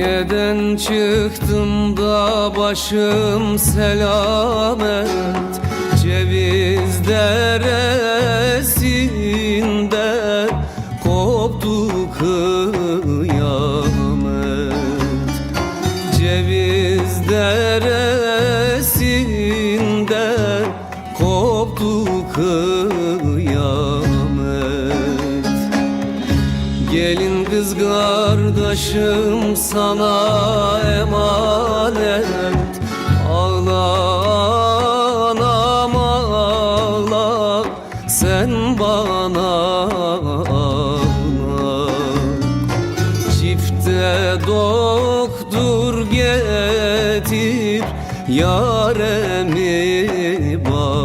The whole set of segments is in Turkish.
Niye'den çıktım da başım selamet? Ceviz deresinde koptu kıyamet. Ceviz deresinde koptu kıyamet Kız kardeşim sana emanet. Ağla anam ağla. Sen bana ağla. Çifte doktor getir yaremi bana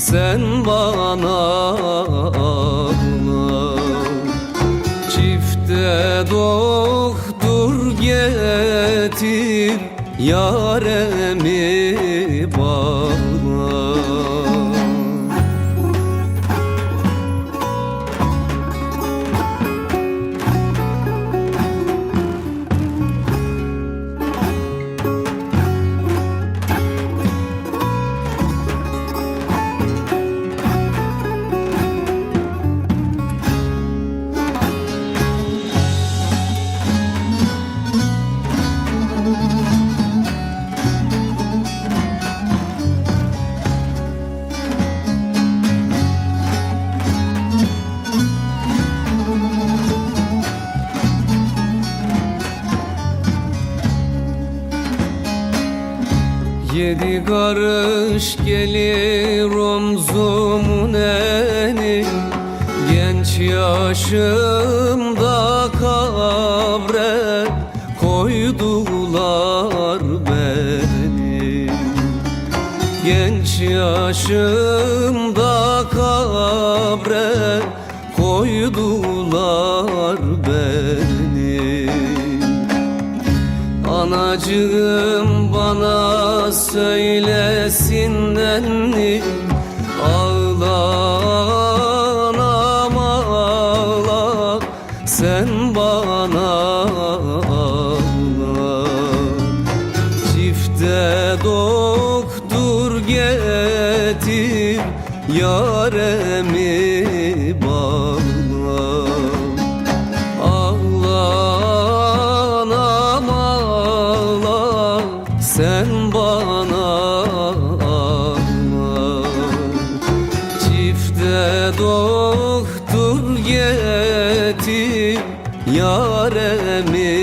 sen bana ağla Çifte doktor getir yaremi Yedi karış gelir omzumun eni. Genç yaşımda kabre koydular beni. Genç yaşımda kabre koydular Anacığım bana söylesin nenni Ağla anam ağla sen bana ağla Çifte doktor getir yaremi doktur getir yaremi